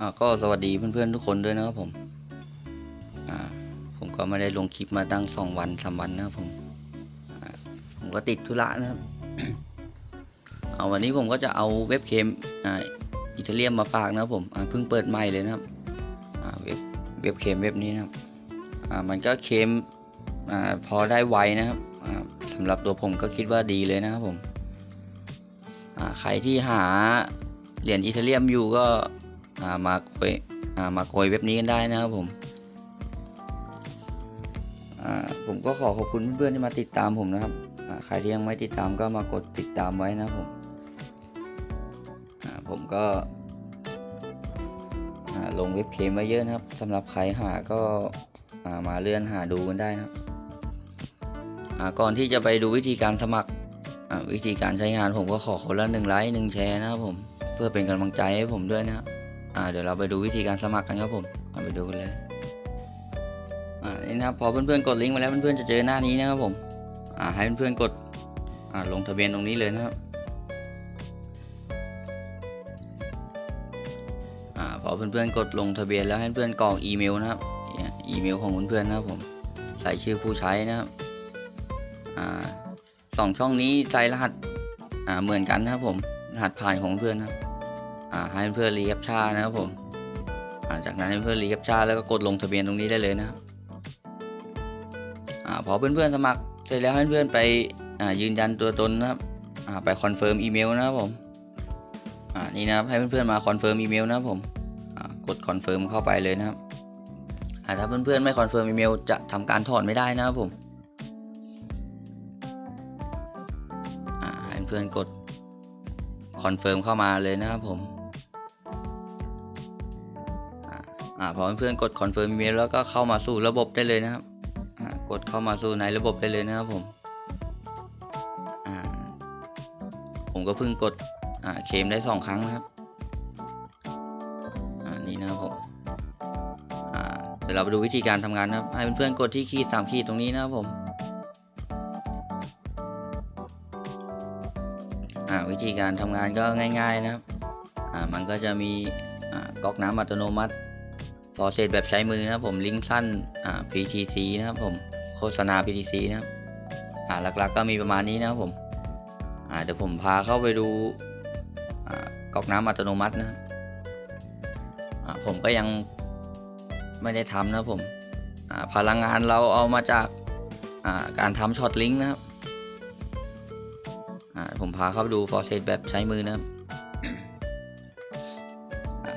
อ่าก็สวัสดีเพื่อนๆทุกคนด้วยนะครับผมอ่าผมก็ไม่ได้ลงคลิปมาตั้งสองวันสามวันนะครับผม ผมก็ติดธุระนะครับเอาวันนี้ผมก็จะเอาเว็บเคมอ่าอิตาเลียมมาฝากนะครับผมอ่าเพิ่งเปิดใหม่เลยนะครับอ่าเว็บเว็บเคมเว็บนี้นะครับอ่ามันก็เคมอ่าพอได้ไวนะครับอ่าสำหรับตัวผมก็คิดว่าดีเลยนะครับผมอ่าใครที่หาเหรียญอิตาเลียมอยู่ก็ มาโกยมาโกยเว็บนี้กันได้นะครับผมผมก็ขอขอบคุณเพื่อนๆที่มาติดตามผมนะครับใครที่ยังไม่ติดตามก็มากดติดตามไว้นะผมผมก็ลงเว็บเคมไว้เยอะนะครับสำหรับใครหาก็ามาเลื่อนหาดูกันได้นะครับก่อนที่จะไปดูวิธีการสมัครวิธีการใช้งานผมก็ขอคนละหนึ่งไลค์หนึ่งแชร์นะครับผมเพื่อเป็นกำลังใจให้ผมด้วยนะครับ อ่าเดี๋ยวเราไปดูวิธีการสมัครกันครับผมเอาไปดูกันเลยอ่านี่นะครับพอเพื่อนๆกดลิงก์มาแล้วเพื่อนๆจะเจอหน้านี้นะครับผมอ่าให้เพื่อนๆกดอ่าลงทะเบียนตรงนี้เลยนะครับอ่าพอเพื่อนๆกดลงทะเบียนแล้วให้เพื่อนกรอกอีเมลนะครับอีเมลของเพื่อนๆนะครับผมใส่ชื่อผู้ใช้นะครับอ่าสองช่องนี้ใส่รหัสอ่าเหมือนกันนะครับผมรหัสผ่านของเพื่อนนะครับ ให้เพื่อนรีแคปชั่นนะครับผมาจากนั้นให้เพื่อนรีแคปชั่นแล้วก็กดลงทะเบียนตรงนี้ได้เลยนะครับอ่าพอเพื่อนๆสมัครเสร็จแล้วให้เพื่อนไปยืนยันตัวตนนะครับไปคอนเฟิร์มอีเมลนะครับผมนี่นะครับให้เพื่อนๆมาคอนเฟิร์มอีเมลนะครับผมกดคอนเฟิร์มเข้าไปเลยนะครับอ่าถ้าเพื่อนๆไม่คอนเฟิร์มอีเมลจะทำการถอนไม่ได้นะครับผมให้เพื่อนกดคอนเฟิร์มเข้ามาเลยนะครับผม อ่าพอเพื่อนๆกดคอนเฟิร์มอีเมลแล้วก็เข้ามาสู่ระบบได้เลยนะครับอ่ากดเข้ามาสู่ในระบบได้เลยนะครับผมอ่าผมก็เพิ่งกดอ่าเคมได้สองครั้งนะครับอ่านี่นะครับผมอ่าเดี๋ยวเราไปดูวิธีการทำงานนะครับ ให้เพื่อนๆกดที่ขีดสามขีดตรงนี้นะครับผมอ่าวิธีการทำงานก็ง่าย ๆนะครับอ่ามันก็จะมีอ่าก๊อกน้ำอัตโนมัติ ฟอร์เซตแบบใช้มือนะผมลิงก์สั้นอ่า PTC นะครับผมโฆษณา PTC นะครับอ่าหลักๆก็มีประมาณนี้นะครับผมอ่าเดี๋ยวผมพาเข้าไปดูอ่าก๊อกน้ำอัตโนมัตินะอ่าผมก็ยังไม่ได้ทำนะครับผมอ่าพลังงานเราเอามาจากอ่าการทำช็อตลิงก์นะครับอ่าผมพาเข้าไปดูฟอร์เซตแบบใช้มือนะครับ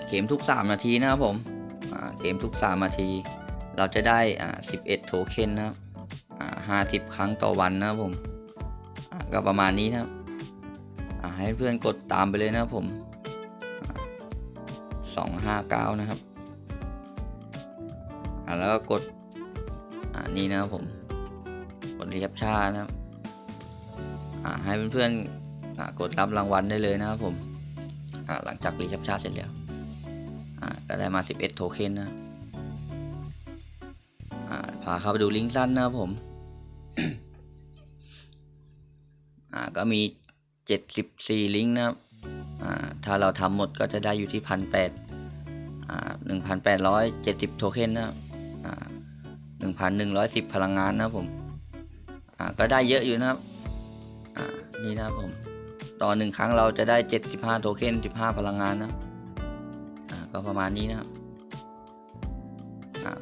เข็มทุก 3 นาทีนะครับผม เข็มทุก 3 นาที เราจะได้ 11 โทเค็นนะครับ50 ครั้งต่อวันนะครับผมก็ประมาณนี้นะครับให้เพื่อนกดตามไปเลยนะครับผม 259 นะครับแล้วก็กดนี่นะครับผม กดรีแคปชั่นนะครับให้เพื่อนๆกดรับรางวัลได้เลยนะครับผมหลังจากรีแคปชั่นเสร็จแล้ว อ่าก็ได้มา 11 โทเค็นนะอ่าพาเข้าไปดูลิงก์สั้นนะครับผมอ่าก็มี 74 ลิงก์นะครับอ่าถ้าเราทำหมดก็จะได้อยู่ที่พันแปดอ่าหนึ่งพันแปดร้อยเจ็ดสิบโทเค็นนะครับอ่าหนึ่งพันหนึ่งร้อยสิบพลังงานนะครับผมอ่าก็ได้เยอะอยู่นะครับอ่านี่นะครับผมต่อหนึ่งครั้งเราจะได้ 75 โทเค็น 15 พลังงานนะ ก็ประมาณนี้นะครับ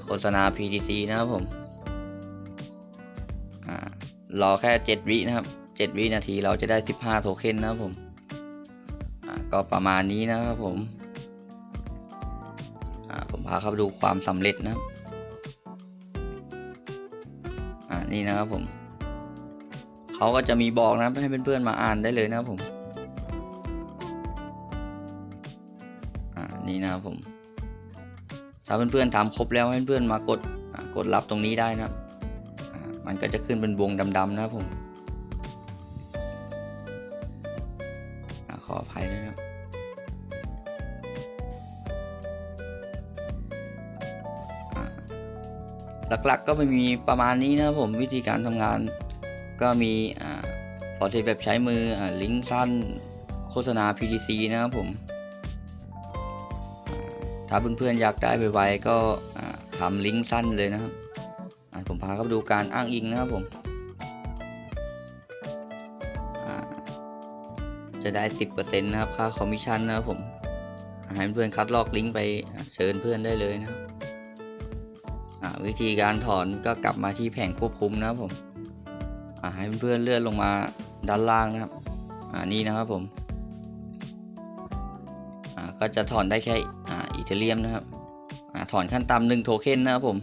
โฆษณา PTC นะครับผมรอแค่ 7 วินะครับ 7 วินาทีเราจะได้ 15 โทเค็นนะครับผมก็ประมาณนี้นะครับผมผมพาเข้าไปดูความสำเร็จนะครับนี่นะครับผมเขาก็จะมีบอกนะให้เพื่อนๆมาอ่านได้เลยนะครับผม นี่นะครับผม ถ้าเพื่อนๆทำครบแล้วให้เพื่อนๆมากดกดรับตรงนี้ได้นะครับ มันก็จะขึ้นเป็นวงดำๆนะครับผมขออภัยด้วยนะครับหลักๆก็ไม่มีประมาณนี้นะผมวิธีการทำงานก็มีอ่าฟอร์เซแบบใช้มืออ่าลิงก์สั้นโฆษณา PDC นะครับผม ถ้าเพื่อนๆอยากได้ไวๆก็อ่าทำลิงก์สั้นเลยนะครับผมพาเข้าไปดูการอ้างอิงนะครับผมจะได้ 10%นะครับค่าคอมมิชชั่นนะครับผมให้เพื่อนคัดลอกลิงก์ไปเชิญเพื่อนได้เลยนะครับวิธีการถอนก็กลับมาที่แผงควบคุมนะครับผมให้เพื่อนเลื่อนลงมาด้านล่างนะครับอ่านี่นะครับผม ก็จะถอนได้แค่อีเทเรียมนะครับอถอนขั้นต่ำหนึ่งโทเค็นนะครับผม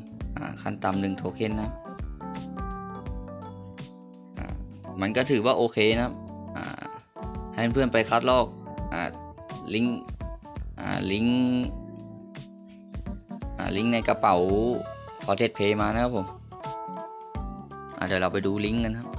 ขั้นต่ำหนึ่งโทเค็นนะมันก็ถือว่าโอเคนะครับให้เพื่อนไปคัดลอกอลิงก์ลิงก์ลิงก์ในกระเป๋า f o r t e s Pay มานะครับผมเดี๋ยวเราไปดูลิงก์กันครับ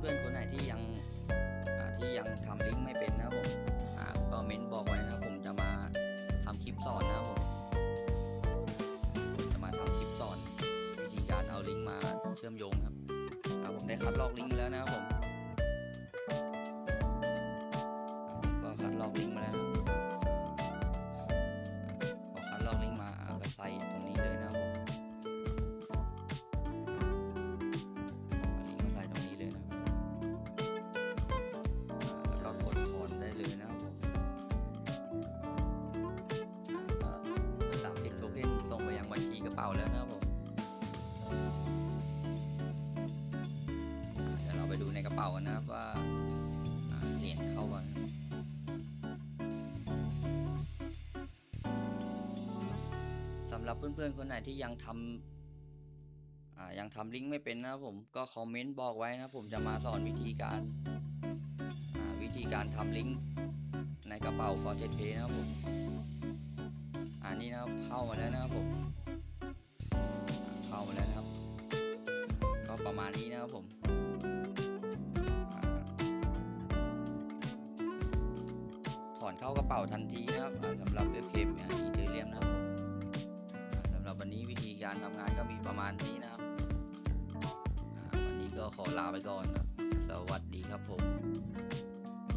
พื่อนๆคนไหนที่ยังที่ยังทำลิงก์ไม่เป็นนะผมอ่าก็เม้นบอกไว้นะผมจะมาทำคลิปสอนนะผมจะมาทำคลิปสอน วิธีการเอาลิงก์มาเชื่อมโยงครับผมได้คัดลอกลิงก์มาแล้วนะครับผมก็คัดลอกลิงก์มาแล้วำหรับเพื่อนๆคนไหนที่ยังทำอ่ายังทำลิงก์ไม่เป็นนะผมก็คอมเมนต์บอกไว้นะผมจะมาสอนวิธีการอ่าวิธีการทำลิงก์ในกระเป๋า f o r t e Pay นะครับผมอันนี้นะครับเข้ามาแล้วนะครับผมเข้ามาแล้วนะครับ ก็ประมาณนี้นะครับผมถอนเข้ากระเป๋าทันทีนะครับสำหรับเว็บเคมอีเทเรียมนะครับ การทำงานก็มีประมาณนี้นะครับวันนี้ก็ขอลาไปก่อนนะสวัสดีครับผม